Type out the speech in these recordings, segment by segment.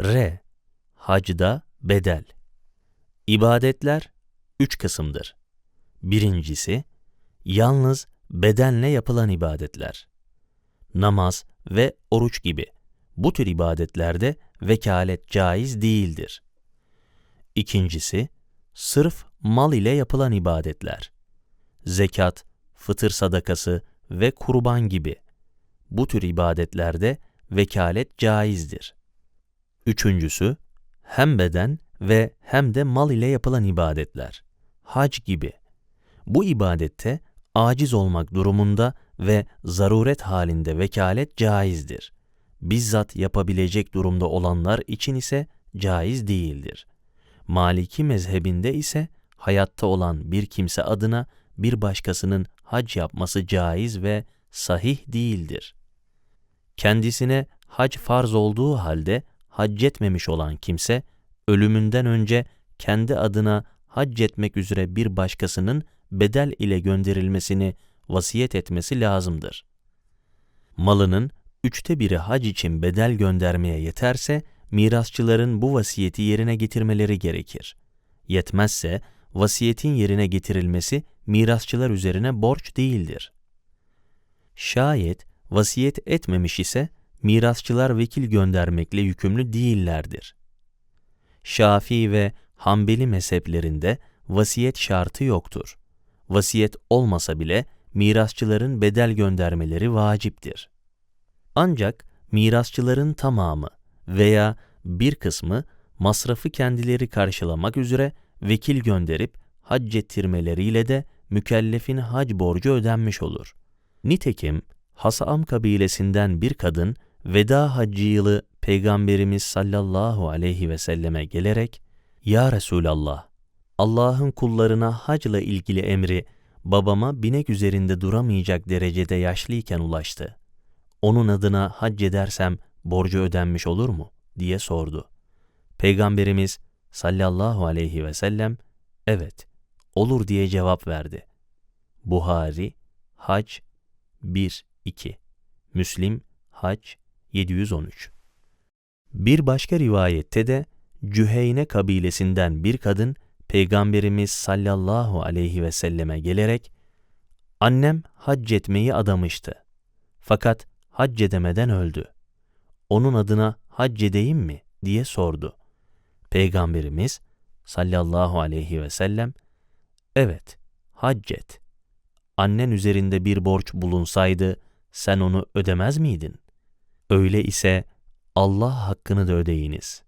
R. Hacda bedel. İbadetler üç kısımdır. Birincisi, yalnız bedenle yapılan ibadetler. Namaz ve oruç gibi bu tür ibadetlerde vekalet caiz değildir. İkincisi, sırf mal ile yapılan ibadetler. Zekat, fıtır sadakası ve kurban gibi. Bu tür ibadetlerde vekalet caizdir. Üçüncüsü, hem beden ve hem de mal ile yapılan ibadetler. Hac gibi. Bu ibadette aciz olmak durumunda ve zaruret halinde vekalet caizdir. Bizzat yapabilecek durumda olanlar için ise caiz değildir. Maliki mezhebinde ise hayatta olan bir kimse adına bir başkasının hac yapması caiz ve sahih değildir. Kendisine hac farz olduğu halde hac etmemiş olan kimse, ölümünden önce kendi adına hac etmek üzere bir başkasının bedel ile gönderilmesini vasiyet etmesi lazımdır. Malının üçte biri hac için bedel göndermeye yeterse, mirasçıların bu vasiyeti yerine getirmeleri gerekir. Yetmezse, vasiyetin yerine getirilmesi mirasçılar üzerine borç değildir. Şayet vasiyet etmemiş ise, mirasçılar vekil göndermekle yükümlü değillerdir. Şafii ve Hanbeli mezheplerinde vasiyet şartı yoktur. Vasiyet olmasa bile mirasçıların bedel göndermeleri vaciptir. Ancak mirasçıların tamamı veya bir kısmı masrafı kendileri karşılamak üzere vekil gönderip hac ettirmeleriyle de mükellefin hac borcu ödenmiş olur. Nitekim Hasam kabilesinden bir kadın veda haccı yılı Peygamberimiz sallallahu aleyhi ve selleme gelerek Ya Resulallah, Allah'ın kullarına hacla ilgili emri babama binek üzerinde duramayacak derecede yaşlıyken ulaştı. Onun adına hac edersem borcu ödenmiş olur mu? diye sordu. Peygamberimiz sallallahu aleyhi ve sellem evet olur diye cevap verdi. Buhari Hac 1 2 Müslim Hac 713 Bir başka rivayette de Cüheyne kabilesinden bir kadın Peygamberimiz sallallahu aleyhi ve selleme gelerek annem hac etmeyi adamıştı. Fakat hac edemeden öldü. Onun adına hac edeyim mi diye sordu. Peygamberimiz sallallahu aleyhi ve sellem evet hac et. Annen üzerinde bir borç bulunsaydı sen onu ödemez miydin? Öyle ise Allah hakkını da ödeyiniz.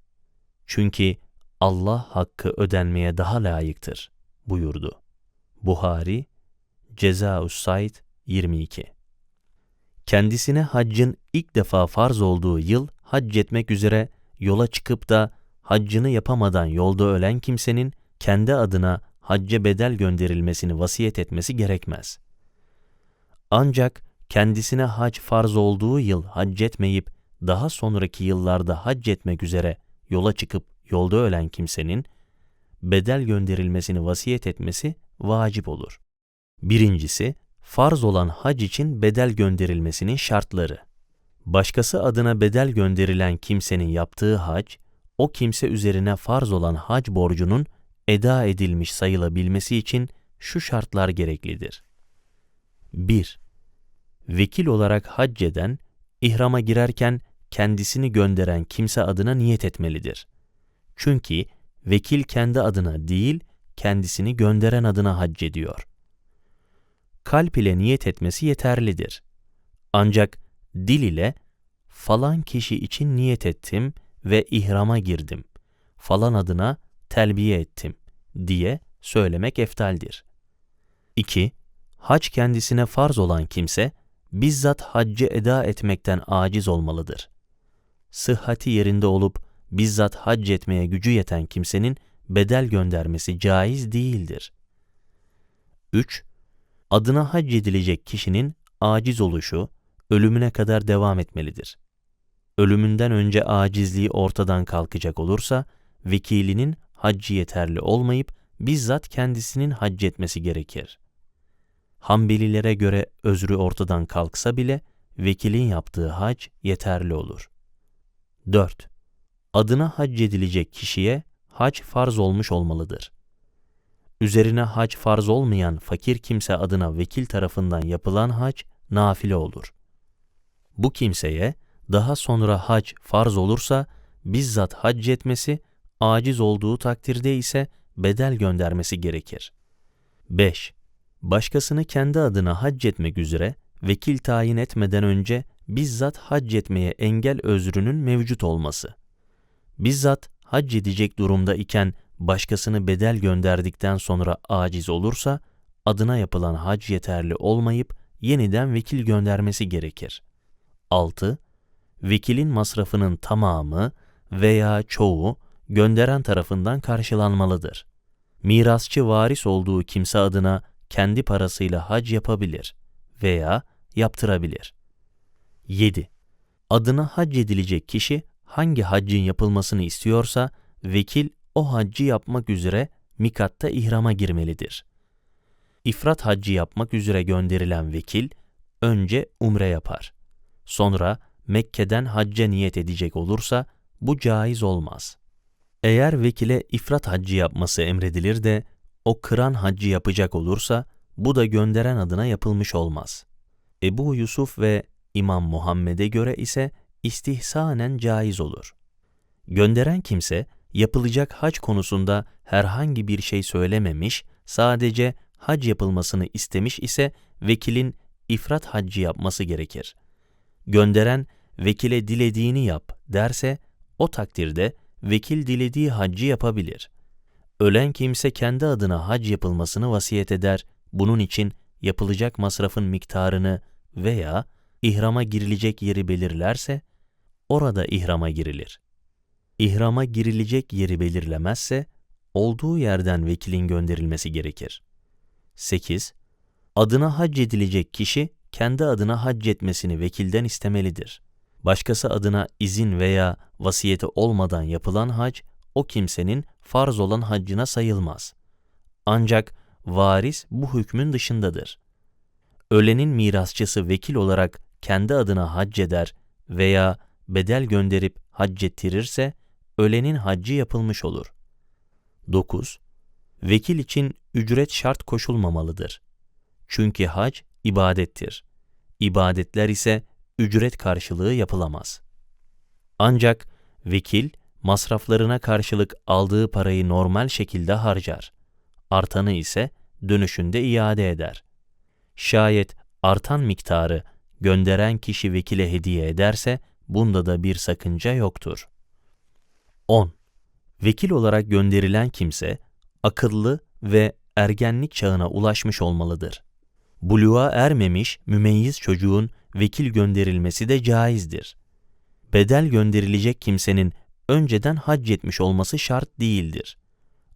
Çünkü Allah hakkı ödenmeye daha layıktır buyurdu. Buhari, Ceza-ı Said 22 Kendisine haccın ilk defa farz olduğu yıl hac etmek üzere yola çıkıp da haccını yapamadan yolda ölen kimsenin kendi adına hacca bedel gönderilmesini vasiyet etmesi gerekmez. Ancak kendisine hac farz olduğu yıl hac etmeyip daha sonraki yıllarda hac etmek üzere yola çıkıp yolda ölen kimsenin bedel gönderilmesini vasiyet etmesi vacip olur. Birincisi, farz olan hac için bedel gönderilmesinin şartları. Başkası adına bedel gönderilen kimsenin yaptığı hac, o kimse üzerine farz olan hac borcunun eda edilmiş sayılabilmesi için şu şartlar gereklidir. 1. Vekil olarak hac eden, ihrama girerken kendisini gönderen kimse adına niyet etmelidir. Çünkü vekil kendi adına değil, kendisini gönderen adına hac ediyor. Kalp ile niyet etmesi yeterlidir. Ancak dil ile falan kişi için niyet ettim ve ihrama girdim. Falan adına telbiye ettim diye söylemek eftaldir. 2. Hac kendisine farz olan kimse, bizzat haccı eda etmekten aciz olmalıdır. Sıhhati yerinde olup bizzat hac etmeye gücü yeten kimsenin bedel göndermesi caiz değildir. 3. Adına hac edilecek kişinin aciz oluşu ölümüne kadar devam etmelidir. Ölümünden önce acizliği ortadan kalkacak olursa, vekilinin haccı yeterli olmayıp bizzat kendisinin hac etmesi gerekir. Hanbelilere göre özrü ortadan kalksa bile vekilin yaptığı hac yeterli olur. 4. adına hac edilecek kişiye hac farz olmuş olmalıdır. Üzerine hac farz olmayan fakir kimse adına vekil tarafından yapılan hac nafile olur. Bu kimseye daha sonra hac farz olursa bizzat hac etmesi, aciz olduğu takdirde ise bedel göndermesi gerekir. 5. Başkasını kendi adına hac etmek üzere vekil tayin etmeden önce bizzat hac etmeye engel özrünün mevcut olması. Bizzat hac edecek durumda iken başkasını bedel gönderdikten sonra aciz olursa adına yapılan hac yeterli olmayıp yeniden vekil göndermesi gerekir. 6. Vekilin masrafının tamamı veya çoğu gönderen tarafından karşılanmalıdır. Mirasçı varis olduğu kimse adına kendi parasıyla hac yapabilir veya yaptırabilir. 7. Adına hac edilecek kişi hangi haccın yapılmasını istiyorsa vekil o haccı yapmak üzere mikatta ihrama girmelidir. İfrat haccı yapmak üzere gönderilen vekil önce umre yapar. Sonra Mekke'den hacca niyet edecek olursa bu caiz olmaz. Eğer vekile ifrat haccı yapması emredilir de o kıran haccı yapacak olursa bu da gönderen adına yapılmış olmaz. Ebu Yusuf ve İmam Muhammed'e göre ise istihsanen caiz olur. Gönderen kimse yapılacak hac konusunda herhangi bir şey söylememiş, sadece hac yapılmasını istemiş ise vekilin ifrat haccı yapması gerekir. Gönderen vekile dilediğini yap derse o takdirde vekil dilediği haccı yapabilir. Ölen kimse kendi adına hac yapılmasını vasiyet eder, bunun için yapılacak masrafın miktarını veya ihrama girilecek yeri belirlerse, orada ihrama girilir. İhrama girilecek yeri belirlemezse, olduğu yerden vekilin gönderilmesi gerekir. 8. Adına hac edilecek kişi, kendi adına hac etmesini vekilden istemelidir. Başkası adına izin veya vasiyeti olmadan yapılan hac, o kimsenin farz olan haccına sayılmaz. Ancak varis bu hükmün dışındadır. Ölenin mirasçısı vekil olarak kendi adına hac eder veya bedel gönderip hac ettirirse, ölenin haccı yapılmış olur. 9. Vekil için ücret şart koşulmamalıdır. Çünkü hac ibadettir. İbadetler ise ücret karşılığı yapılamaz. Ancak vekil masraflarına karşılık aldığı parayı normal şekilde harcar. Artanı ise dönüşünde iade eder. Şayet artan miktarı gönderen kişi vekile hediye ederse bunda da bir sakınca yoktur. 10. Vekil olarak gönderilen kimse akıllı ve ergenlik çağına ulaşmış olmalıdır. Buluğa ermemiş mümeyyiz çocuğun vekil gönderilmesi de caizdir. Bedel gönderilecek kimsenin önceden hac etmiş olması şart değildir.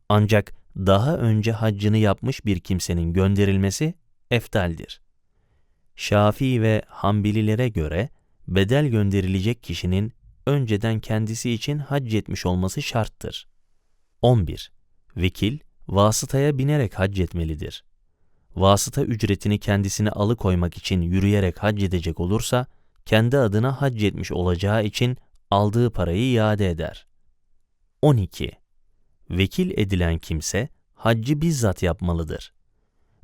Ancak daha önce haccını yapmış bir kimsenin gönderilmesi eftaldir. Şafii ve Hanbililere göre bedel gönderilecek kişinin önceden kendisi için hac etmiş olması şarttır. 11. Vekil, vasıtaya binerek hac etmelidir. Vasıta ücretini kendisine alıkoymak için yürüyerek hac edecek olursa, kendi adına hac etmiş olacağı için aldığı parayı iade eder. 12. Vekil edilen kimse, haccı bizzat yapmalıdır.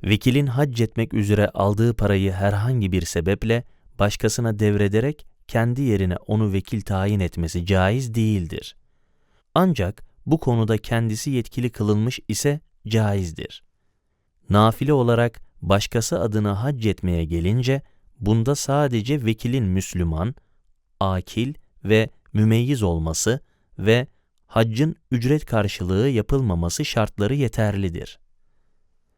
Vekilin hac etmek üzere aldığı parayı herhangi bir sebeple başkasına devrederek kendi yerine onu vekil tayin etmesi caiz değildir. Ancak bu konuda kendisi yetkili kılınmış ise caizdir. Nafile olarak başkası adına hac etmeye gelince, bunda sadece vekilin Müslüman, akil ve mümeyyiz olması ve haccın ücret karşılığı yapılmaması şartları yeterlidir.